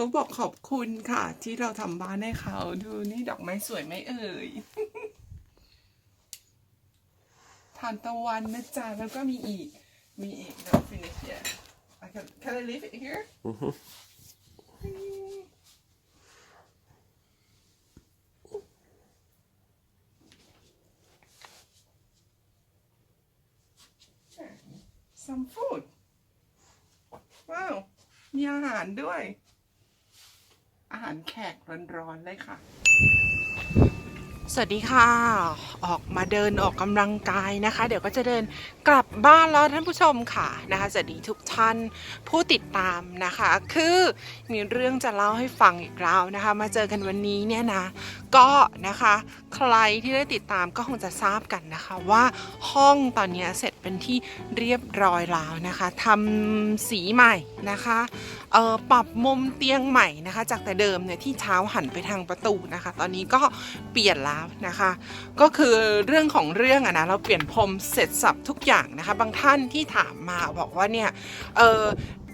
เขาบอกขอบคุณค่ะ ที่เราทำบ้านให้เขาดูนี่ดอกไม้สวยไหมเอ่ยทานตะวันนะจ๊ะแล้วก็มีอีก มีอีก no finish yet I can can I leave it here some food ว้าว มีอาหารด้วย อาหารแขกร้อนๆเลยค่ะ สวัสดีค่ะ ออกมาเดินออกกำลังกายนะคะ เดี๋ยวก็จะเดินกลับบ้านแล้วท่านผู้ชมค่ะนะคะสวัสดีทุกท่านผู้ติดตามนะคะ คือมีเรื่องจะเล่าให้ฟังอีกแล้วนะคะ มาเจอกันวันนี้เนี่ยนะ ก็นะคะใครที่ได้ติดตามก็คงจะทราบกันนะคะว่าห้องตอนนี้เสร็จเป็นที่เรียบร้อยแล้วนะคะทำสีใหม่นะคะปรับมุมเตียงใหม่นะคะ จากแต่เดิมเนี่ยที่เท้าหันไปทางประตูนะคะ ตอนนี้ก็เปลี่ยนแล้วนะคะ ก็คือเรื่องของเรื่องอะนะเราเปลี่ยนพรมเสร็จสับทุกอย่างนะคะ บางท่านที่ถามมาบอกว่าเนี่ยเออ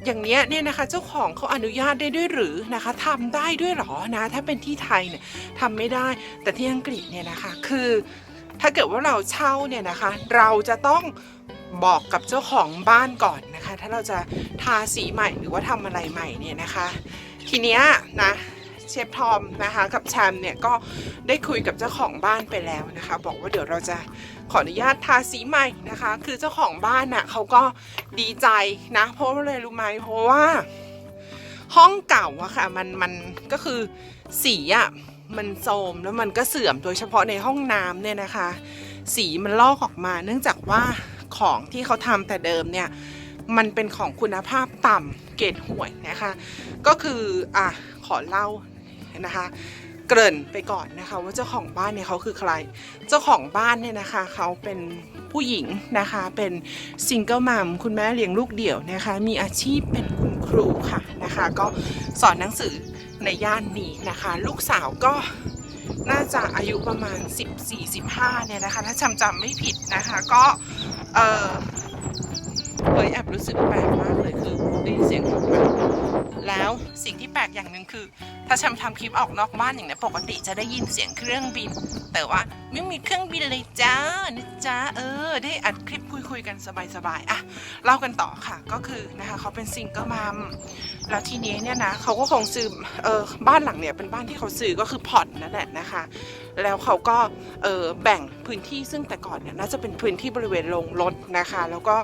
อย่างเนี้ยเนี่ยนะคะเจ้าของเขาอนุญาตได้ด้วยหรือนะคะทำได้ด้วยหรอนะ ถ้าเป็นที่ไทยเนี่ยทำไม่ได้แต่ที่อังกฤษเนี่ยนะคะคือถ้าเกิดว่าเราเช่าเนี่ยนะคะ เราจะต้อง บอกกับเจ้าของบ้านก่อนนะคะ ถ้าเราจะทาสีใหม่หรือว่าทำอะไรใหม่เนี่ยนะคะ ทีเนี้ยนะเชฟทอมนะคะกับแชมเนี่ยก็ได้คุยกับเจ้าของบ้านไปแล้วนะคะ บอกว่าเดี๋ยวเราจะขออนุญาตทาสีใหม่นะคะ คือเจ้าของบ้านน่ะเขาก็ดีใจนะเพราะว่าอะไรรู้ไหมเพราะว่า ห้องเก่าอะค่ะมันมันก็คือสีอะมันโทมแล้วมันก็เสื่อมโดยเฉพาะในห้องน้ำเนี่ยนะคะ สีมันลอกออกมาเนื่องจากว่า ของที่เขาทำแต่เดิมเนี่ยมันเป็นของคุณภาพต่ำเกรดห่วยนะคะ ก็คืออะขอเล่านะคะเกริ่นไปก่อนนะคะว่าเจ้าของบ้านเนี่ยเขาคือใคร เจ้าของบ้านเนี่ยนะคะเขาเป็นผู้หญิงนะคะเป็นซิงเกิลมัมคุณแม่เลี้ยงลูกเดี่ยวนะคะ มีอาชีพเป็นคุณครูค่ะนะคะ ก็สอนหนังสือในย่านนี้นะคะ ลูกสาวก็ น่าจะอายุประมาณ 14-15เนี่ยนะคะ ถ้าจำจำไม่ผิดนะคะ ก็เออ เฮ้ยแอบรู้สึกแปลกมากเลยคือได้ยินเสียงรถมาแล้วสิ่งที่แปลกอย่างหนึ่งคือ ถ้าฉันทำคลิปออกนอกบ้านอย่างนี้ปกติจะได้ยินเสียงเครื่องบิน แต่ว่าไม่มีเครื่องบินเลยจ้านะจ้าเออ ได้อัดคลิปคุยคุยๆกันสบายๆอะเล่ากันต่อค่ะก็คือนะคะเขาเป็นซิงเกิลมัมแล้วทีนี้เนี่ยนะเขาก็คงซื้อเออบ้านหลังเนี่ยเป็นบ้านที่เขาซื้อก็คือผ่อนนั่นแหละนะคะ แล้วเขาก็เออแบ่งพื้นที่ซึ่งแต่ก่อนเนี่ยน่าจะเป็นพื้นที่บริเวณโรงรถนะคะ แล้วก็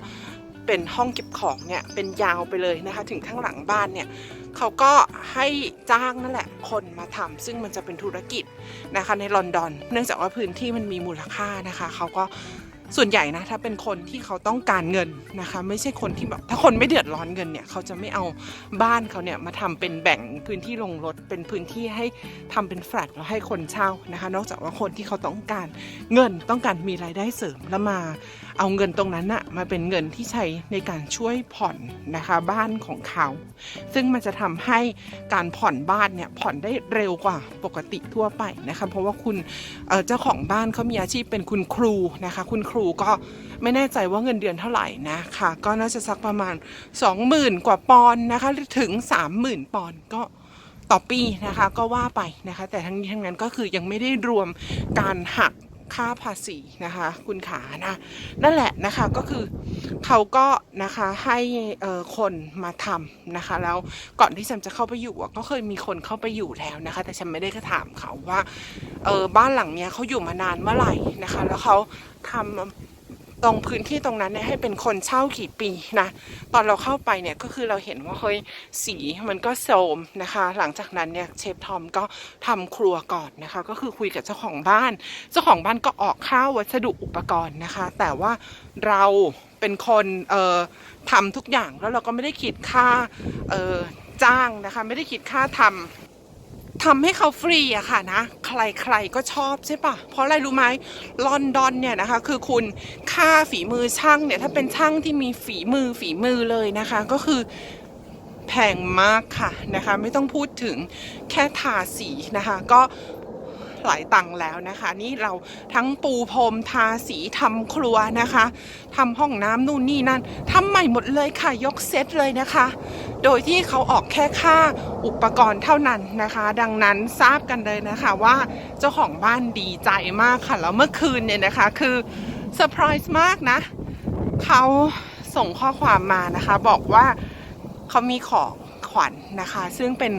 เป็นห้องเก็บของเนี่ยเป็นยาวไปเลยนะคะ ถึงข้างหลังบ้านเนี่ยเขาก็ให้จ้างนั่นแหละคนมาทำซึ่งมันจะเป็นธุรกิจนะคะในลอนดอน เนื่องจากว่าพื้นที่มันมีมูลค่านะคะเขาก็ ส่วนใหญ่นะถ้าเป็นคนที่เขาต้องการเงินนะคะ ไม่ใช่คนที่แบบถ้าคนไม่เดือดร้อนเงินเนี่ยเขาจะไม่เอาบ้านเขาเนี่ยมาทำเป็นแบ่งพื้นที่ลงรถเป็นพื้นที่ให้ทำเป็นแฟลตแล้วให้คนเช่านะคะ นอกจากว่าคนที่เขาต้องการเงินต้องการมีรายได้เสริมแล้วมาเอาเงินตรงนั้นอะมาเป็นเงินที่ใช้ในการช่วยผ่อนนะคะบ้านของเขา ซึ่งมันจะทำให้การผ่อนบ้านเนี่ยผ่อนได้เร็วกว่าปกติทั่วไปนะคะ เพราะว่าคุณเเจ้าของบ้านเขามีอาชีพเป็นคุณครูนะคะ คุณครูก็ไม่แน่ใจว่าเงินเดือนเท่าไหร่นะคะ ก็น่าจะสักประมาณ 20,000 กว่าปอนด์นะคะถึง 30,000 ปอนด์ก็ต่อปีนะคะก็ว่าไปนะคะ แต่ทั้งนี้ทั้งนั้นก็คือยังไม่ได้รวมการหัก ค่าภาษีนะคะ คุณขานะนั่นแหละนะคะก็คือเขาก็นะคะให้คนมาทำนะคะ แล้วก่อนที่ฉันจะเข้าไปอยู่ก็เคยมีคนเข้าไปอยู่แล้วนะคะ แต่ฉันไม่ได้ก็ถามเขาว่าเออบ้านหลังเนี้ยเขาอยู่มานานเมื่อไหร่นะคะ แล้วเขาทำ ตรงพื้นที่ตรงนั้นเนี่ยให้เป็นคนเช่ากี่ปีนะ ตอนเราเข้าไปเนี่ยก็คือเราเห็นว่าเฮ้ยสีมันก็โทรมนะคะ หลังจากนั้นเนี่ยเชฟทอมก็ทำครัวก่อนนะคะ ก็คือคุยกับเจ้าของบ้าน เจ้าของบ้านก็ออกค่าววัสดุอุปกรณ์นะคะ แต่ว่าเราเป็นคนเอ่อทำทุกอย่างแล้วเราก็ไม่ได้คิดค่าเอ่อจ้างนะคะ ไม่ได้คิดค่าทำ ทำให้เขาฟรีอะค่ะนะ ใครๆก็ชอบใช่ปะเพราะอะไรรู้ไหมลอนดอนเนี่ยนะคะ คือคุณค่าฝีมือช่างเนี่ย ถ้าเป็นช่างที่มีฝีมือฝีมือเลยนะคะ ก็คือแพงมากค่ะนะคะ ไม่ต้องพูดถึงแค่ทาสีนะคะ ก็ หลายตังค์แล้วนะคะ นี่เราทั้งปูพรมทาสีทำครัวนะคะทำห้องน้ำนู่นนี่นั่นทำใหม่หมดเลยค่ะยกเซตเลยนะคะ โดยที่เขาออกแค่ค่าอุปกรณ์เท่านั้นนะคะ ดังนั้นทราบกันเลยนะคะว่าเจ้าของบ้านดีใจมากค่ะแล้วเมื่อคืนเนี่ยนะคะคือเซอร์ไพรส์มากนะเขาส่งข้อความมานะคะ บอกว่าเขามีของ ขวัญนะคะ ซึ่งเป็น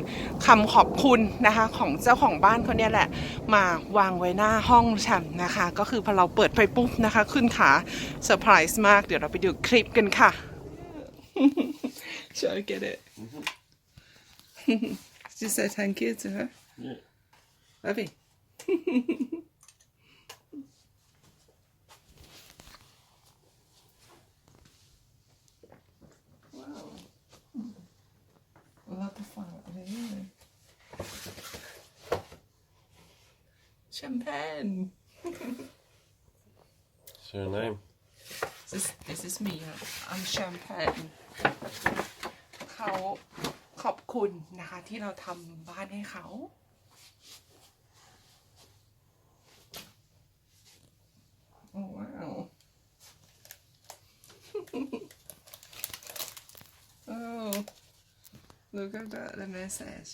คำขอบคุณนะคะของเจ้าของบ้านเขาเนี่ยแหละ มาวางไว้หน้าห้องฉันนะคะ ก็คือพอเราเปิดไปปุ๊บนะคะ ขึ้นขาเซอร์ไพรส์มาก เดี๋ยวเราไปดูคลิปกันค่ะ Shall I get it? Just say thank you to her. Yeah. Love you. wow. We'll have to find out what it is. Champagne. What's your name? This, this is me huh? I'm champagne เขาขอบคุณนะคะที่เราทำบ้านให้เขา Oh wow Oh look at that the message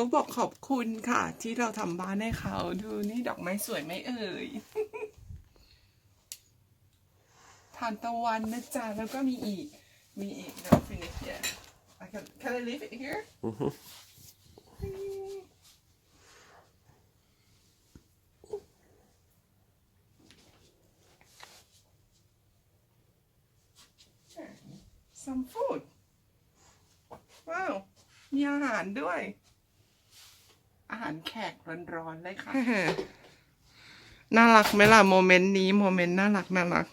เขาบอกขอบคุณค่ะ ที่เราทำบ้านให้เขาดูนี่ดอกไม้สวยไหมเอ่ยทานตะวันนะจ๊ะแล้วก็มีอีก มีอีก no finish yet I can can I leave it here Mhm. some food ว้าว มีอาหารด้วย หารแขกร้อนๆเลยค่ะ น่ารักไหมล่ะโมเมนต์นี้โมเมนต์น่ารักน่ารัก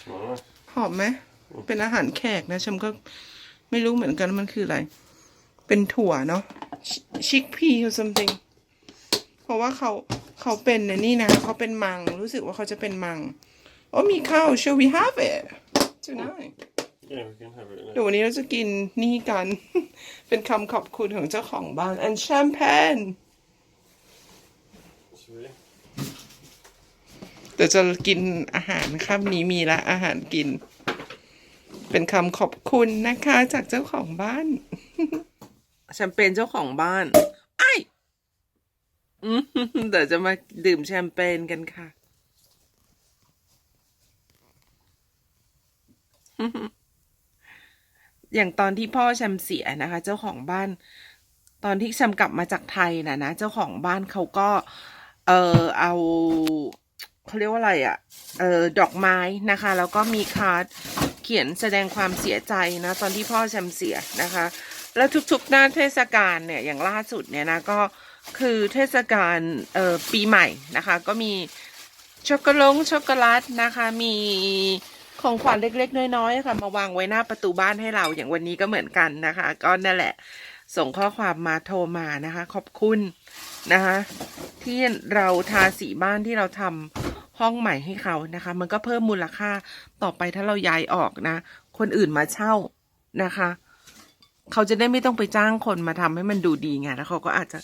Smell nice. หอมไหมเป็นอาหารแขกนะฉันก็ไม่รู้เหมือนกันมันคืออะไร เป็นถั่วเนาะชิคพีหรือ something เพราะว่าเขาเขาเป็นในนี่นะเขาเป็นมัง รู้สึกว่าเขาจะเป็นมังโอ้มีข้าว shall we have it tonight Yeah, we can have it. เดี๋ยววันนี้เราจะกินนี่กัน เป็นคำขอบคุณของเจ้าของบ้าน and champagne Sweet. เดี๋ยวจะกินอาหารค่ำนี้มีละอาหารกิน เป็นคำขอบคุณนะคะ จากเจ้าของบ้านแชมเปญเจ้าของบ้านไอ้อืมเดี๋ยวจะมาดื่มแชมเปญกันค่ะอย่างตอนที่พ่อแชมเสียนะคะ เจ้าของบ้าน ตอนที่แชมกลับมาจากไทยนะนะเจ้าของบ้านเขาก็ เออเอาเขาเรียกว่าอะไรอะ่ะ เออดอกไม้นะคะ แล้วก็มีการ์ดเขียนแสดงความเสียใจนะตอนที่พ่อแชมเสียนะคะ แล้วทุกๆหน้าเทศกาลเนี่ยอย่างล่าสุดเนี่ยนะก็คือเทศกาลเอ่อปีใหม่นะคะ ก็มีช็อกโกแลตช็อกโกแลตนะคะ มีของขวัญเล็ก ๆ น้อยๆค่ะมาวางไว้หน้าประตูบ้านให้เราอย่างวันนี้ก็เหมือนกันนะคะ ก็นั่นแหละส่งข้อความมาโทรมานะคะ ขอบคุณ นะคะที่เราทาสีบ้านที่เราทำห้องใหม่ให้เขานะคะ มันก็เพิ่มมูลค่าต่อไปถ้าเราย้ายออกนะ คนอื่นมาเช่านะคะ เขาจะได้ไม่ต้องไปจ้างคนมาทำให้มันดูดีไงแล้วเขาก็อาจจะ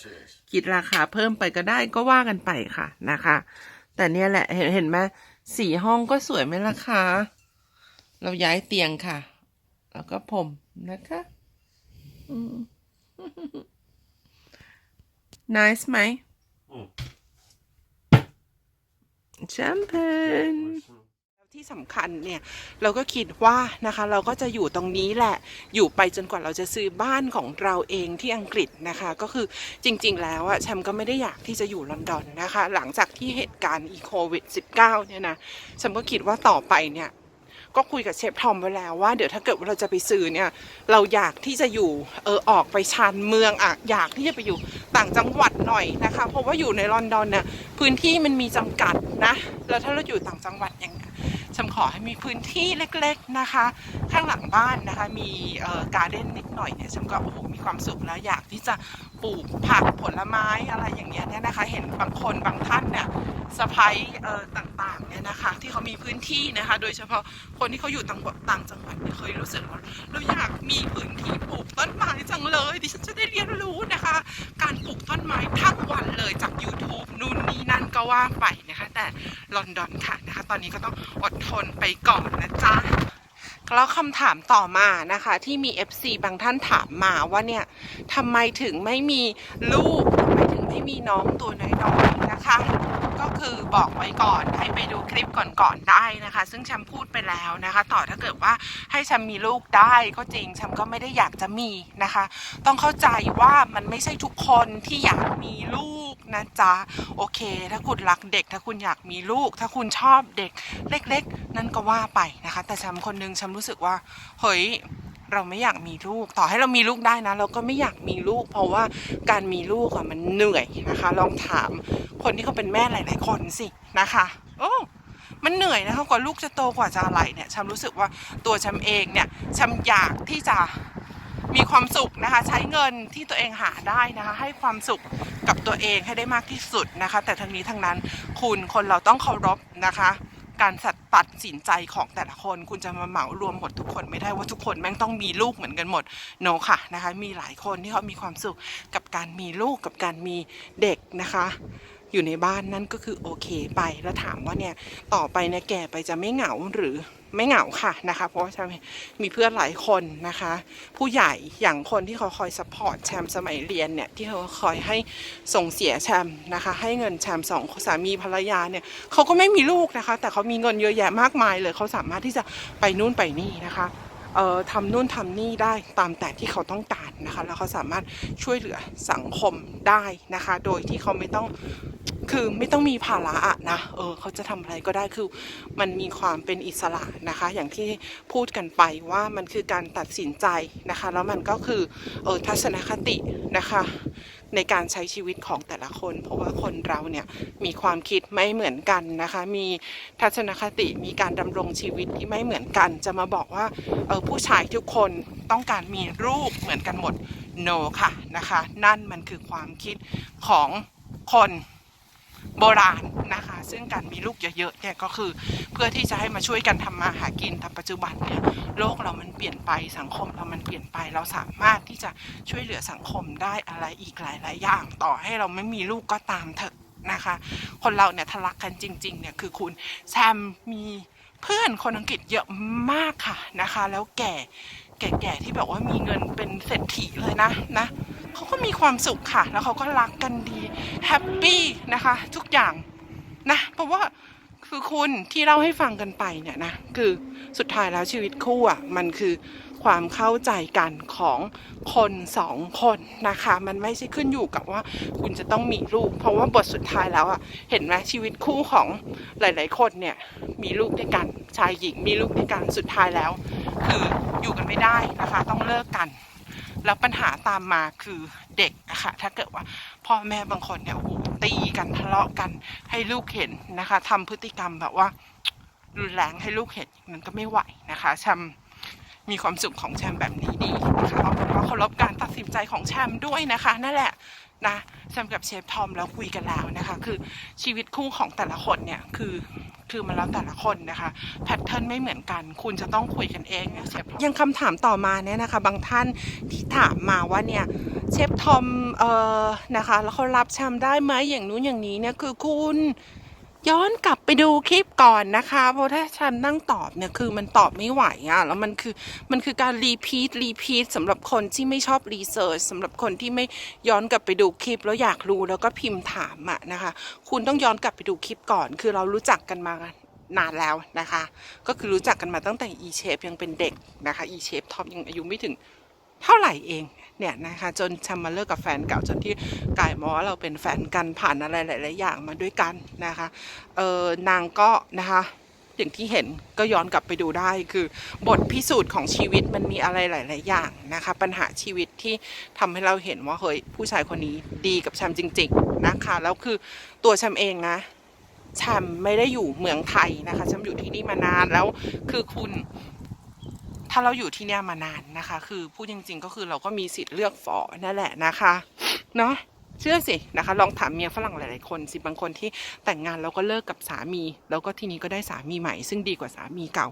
คิดราคาเพิ่มไปก็ได้ก็ว่ากันไปค่ะนะคะ แต่เนี่ยแหละเห็นเห็นไหมสีห้องก็สวยไหมล่ะคะเราย้ายเตียงค่ะ แล้วก็ผมนะคะ อืม nice ไหมอืมแชมเปญที่สำคัญเนี่ย เราก็คิดว่านะคะ เราก็จะอยู่ตรงนี้แหละ อยู่ไปจนกว่าเราจะซื้อบ้านของเราเองที่อังกฤษนะคะ ก็คือจริง ๆ แล้วอะแชมก็ไม่ได้อยากที่จะอยู่ลอนดอนนะคะ หลังจากที่เหตุการณ์อีโควิด -19 เนี่ยนะแชมก็คิดว่าต่อไปเนี่ย ก็คุยกับเชฟทอมไว้แล้วว่าเดี๋ยวถ้าเกิดว่าเราจะไปซื้อเนี่ยเราอยากที่จะอยู่เออออกไปชานเมืองอะอยากที่จะไปอยู่ต่างจังหวัดหน่อยนะคะ เพราะว่าอยู่ในลอนดอนเนี่ยพื้นที่มันมีจำกัดนะแล้วถ้าเราอยู่ต่างจังหวัดอย่าง ฉันขอให้มีพื้นที่เล็กๆนะคะ ข้างหลังบ้านนะคะ มีการ์เด้นนิดหน่อยเนี่ยฉันก็โอ้โหมีความสุขแล้วอยากที่จะปลูกผักผลไม้อะไรอย่างเงี้ยเนี่ยนะคะ เห็นบางคนบางท่านเนี่ยสะพายเอ่อต่างๆเนี่ยนะคะ ที่เขามีพื้นที่นะคะ โดยเฉพาะคนที่เขาอยู่ต่างต่างจังหวัดมีเคยรู้สึกว่าเราอยากมีพื้นที่ปลูกต้นไม้จังเลยดิฉันจะได้เรียนรู้นะคะ การปลูกต้นไม้ทั้งวันเลยจาก YouTube นู่นนี่นั่นก็ว่าไปนะคะ แต่ลอนดอนค่ะนะคะ ตอนนี้ก็ต้องอดทนไปก่อนนะจ๊ะแล้วคำถามต่อมานะคะ ที่มี FC บางท่านถามมาว่าเนี่ยทำไมถึงไม่มีลูกทำไมถึงไม่มีน้องตัวน้อยๆนะคะ ก็คือบอกไว้ก่อนให้ไปดูคลิปก่อนๆได้นะคะ ซึ่งแชมพูดไปแล้วนะคะ ต่อถ้าเกิดว่าให้แชมมีลูกได้ก็จริงแชมก็ไม่ได้อยากจะมีนะคะ ต้องเข้าใจว่ามันไม่ใช่ทุกคนที่อยากมีลูกนะจ๊ะโอเค ถ้าคุณรักเด็ก ถ้าคุณอยากมีลูก ถ้าคุณชอบเด็กเล็ก ๆ นั่นก็ว่าไปนะคะ แต่แชมคนนึงแชมรู้สึกว่าเฮ้ย เราไม่อยากมีลูก ต่อให้เรามีลูกได้นะ เราก็ไม่อยากมีลูก เพราะว่าการมีลูกอะมันเหนื่อยนะคะ ลองถามคนที่เขาเป็นแม่หลาย ๆ คนสินะคะ โอ้มันเหนื่อยนะคะกว่าลูกจะโตกว่าจะอะไรเนี่ยฉันรู้สึกว่าตัวฉันเองเนี่ยฉันอยากที่จะมีความสุขนะคะ ใช้เงินที่ตัวเองหาได้นะคะ ให้ความสุขกับตัวเองให้ได้มากที่สุดนะคะ แต่ทั้งนี้ทั้งนั้นคุณคนเราต้องเคารพนะคะ การสัต ตัดสินใจของแต่ละคน คุณจะมาเหมารวมหมดทุกคนไม่ได้ว่าทุกคนแม่งต้องมีลูกเหมือนกันหมดโนค่ะนะคะ มีหลายคนที่เขามีความสุขกับการมีลูกกับการมีเด็กนะคะ อยู่ในบ้านนั่นก็คือโอเคไปแล้วถามว่าเนี่ยต่อไปเนี่ยแก่ไปจะไม่เหงาหรือไม่เหงาค่ะนะคะเพราะว่าแชมมีเพื่อนหลายคนนะคะ ผู้ใหญ่อย่างคนที่เขาคอยสปอร์ตแชมสมัยเรียนเนี่ยที่เขาคอยให้ส่งเสียแชมนะคะ ให้เงินแชมสองสามีภรรยาเนี่ยเขาก็ไม่มีลูกนะคะ แต่เขามีเงินเยอะแยะมากมายเลยเขาสามารถที่จะไปนู่นไปนี่นะคะ ทำนู่นทำนี่ได้ตามแต่ที่เขาต้องการนะคะ แล้วเขาสามารถช่วยเหลือสังคมได้นะคะ โดยที่เขาไม่ต้องคือไม่ต้องมีภาระอะนะ เออเขาจะทำอะไรก็ได้คือมันมีความเป็นอิสระนะคะ อย่างที่พูดกันไปว่ามันคือการตัดสินใจนะคะ แล้วมันก็คือเออทัศนคตินะคะ ในการใช้ชีวิตของแต่ละคน เพราะว่าคนเราเนี่ยมีความคิดไม่เหมือนกันนะคะ มีทัศนคติมีการดำรงชีวิตที่ไม่เหมือนกัน จะมาบอกว่าเออผู้ชายทุกคนต้องการมีรูปเหมือนกันหมด no ค่ะนะคะ นั่นมันคือความคิดของคน โบราณนะคะ ซึ่งการมีลูกเยอะๆเนี่ยก็คือเพื่อที่จะให้มาช่วยกันทำมาหากินแต่ปัจจุบันเนี่ยโลกเรามันเปลี่ยนไปสังคมเรามันเปลี่ยนไปเราสามารถที่จะช่วยเหลือสังคมได้อะไรอีกหลายๆอย่าง ต่อให้เราไม่มีลูกก็ตามเถอะนะคะ คนเราเนี่ยทะลักกันจริงๆเนี่ยคือคุณแซมมีเพื่อนคนอังกฤษเยอะมากค่ะนะคะ แล้วแก่แก่ๆที่แบบว่ามีเงินเป็นเศรษฐีเลยนะนะ เขาก็มีความสุขค่ะ แล้วเขาก็รักกันดีแฮปปี้นะคะ ทุกอย่างนะเพราะว่าคือคุณที่เล่าให้ฟังกันไปเนี่ยนะคือสุดท้ายแล้วชีวิตคู่อะมันคือความเข้าใจกันของคนสองคนนะคะ มันไม่ใช่ขึ้นอยู่กับว่าคุณจะต้องมีลูก เพราะว่าบทสุดท้ายแล้วอะเห็นไหมชีวิตคู่ของหลาย ๆ คนเนี่ยมีลูกด้วยกันชายหญิงมีลูกด้วยกันสุดท้ายแล้ว คืออยู่กันไม่ได้นะคะ ต้องเลิกกัน แล้วปัญหาตามมาคือเด็กอะค่ะ ถ้าเกิดว่าพ่อแม่บางคนเนี่ยโอ้โหตีกันทะเลาะกันให้ลูกเห็นนะคะทำพฤติกรรมแบบว่ารุนแรงให้ลูกเห็นมันก็ไม่ไหวนะคะแชมมีความสุขของแชมแบบนี้ดีนะคะเอาเป็นว่าเคารพการตัดสินใจของแชมด้วยนะคะ นั่นแหละ นะแชมกับเชฟทอมแล้วคุยกันแล้วนะคะ คือชีวิตคู่ของแต่ละคนเนี่ยคือคือมันแล้วแต่ละคนนะคะแพทเทิร์นไม่เหมือนกัน คุณจะต้องคุยกันเองนะเชฟยังคำถามต่อมาเนี่ยนะคะ บางท่านที่ถามมาว่าเนี่ยเชฟทอมเอ่อนะคะ แล้วเขารับแชมได้ไหมอย่างนู้นอย่างนี้เนี่ยคือคุณ ย้อนกลับไปดูคลิปก่อนนะคะ เพราะถ้าฉันนั่งตอบเนี่ยคือมันตอบไม่ไหวอะแล้วมันคือมันคือการรีพีทรีพีทสำหรับคนที่ไม่ชอบรีเสิร์ชสำหรับคนที่ไม่ย้อนกลับไปดูคลิป แล้วอยากรู้แล้วก็พิมพ์ถามอะนะคะ คุณต้องย้อนกลับไปดูคลิปก่อน คือเรารู้จักกันมานานแล้วนะคะ ก็คือรู้จักกันมาตั้งแต่ e shape ยังเป็นเด็กนะคะ e shape ท็อปยังอายุไม่ถึงเท่าไหร่เอง เนี่ยนะคะจนชำมาเลิกกับแฟนเก่าจนที่กายมาว่าเราเป็นแฟนกันผ่านอะไรหลาย ๆ อย่างมาด้วยกันนะคะเออนางก็นะคะอย่างที่เห็นก็ย้อนกลับไปดูได้คือบทพิสูจน์ของชีวิตมันมีอะไรหลาย ๆ อย่างนะคะ ปัญหาชีวิตที่ทำให้เราเห็นว่าเฮ้ยผู้ชายคนนี้ดีกับแชมจริง ๆ นะคะแล้วคือตัวแชมเองนะแชมไม่ได้อยู่เมืองไทยนะคะแชมอยู่ที่นี่มานานแล้วคือคุณ ถ้าเราอยู่ที่เนี่ยมานานนะคะ คือพูดจริง ๆ ก็คือเราก็มีสิทธิ์เลือกฝอนั่นแหละนะคะ เนาะเชื่อสินะคะ ลองถามเมียฝรั่งหลาย ๆ คนสิบางคนที่แต่งงานแล้วก็เลิกกับสามี แล้วก็ทีนี้ก็ได้สามีใหม่ ซึ่งดีกว่าสามีเก่า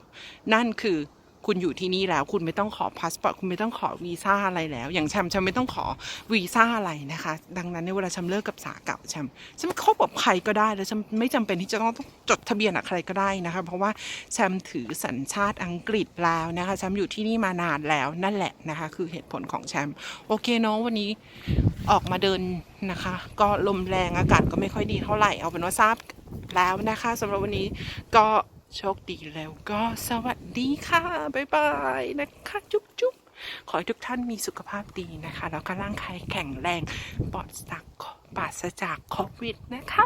นั่นคือ คุณอยู่ที่นี่แล้ว คุณไม่ต้องขอพาสปอร์ตคุณไม่ต้องขอวีซ่าอะไรแล้ว อย่างแชมป์แชมป์ไม่ต้องขอวีซ่าอะไรนะคะ ดังนั้นในเวลาแชมป์เลิกกับสาเก่าแชมป์แชมป์คบกับใครก็ได้แล้วแชมป์ไม่จำเป็นที่จะต้องจดทะเบียนกับใครก็ได้นะคะ เพราะว่าแชมป์ถือสัญชาติอังกฤษแล้วนะคะแชมป์อยู่ที่นี่มานานแล้วนั่นแหละนะคะ คือเหตุผลของแชมป์โอเคเน้องวันนี้ออกมาเดินนะคะ ก็ลมแรงอากาศก็ไม่ค่อยดีเท่าไหร่เอาเป็นว่าทราบแล้วนะคะสำหรับวันนี้ก็ โชคดีแล้วก็สวัสดีค่ะ บ๊ายบายนะคะ จุ๊บจุ๊บขอให้ทุกท่านมีสุขภาพดีนะคะ แล้วก็ร่างกายแข็งแรงปลอดจากปราศจากโควิดนะคะ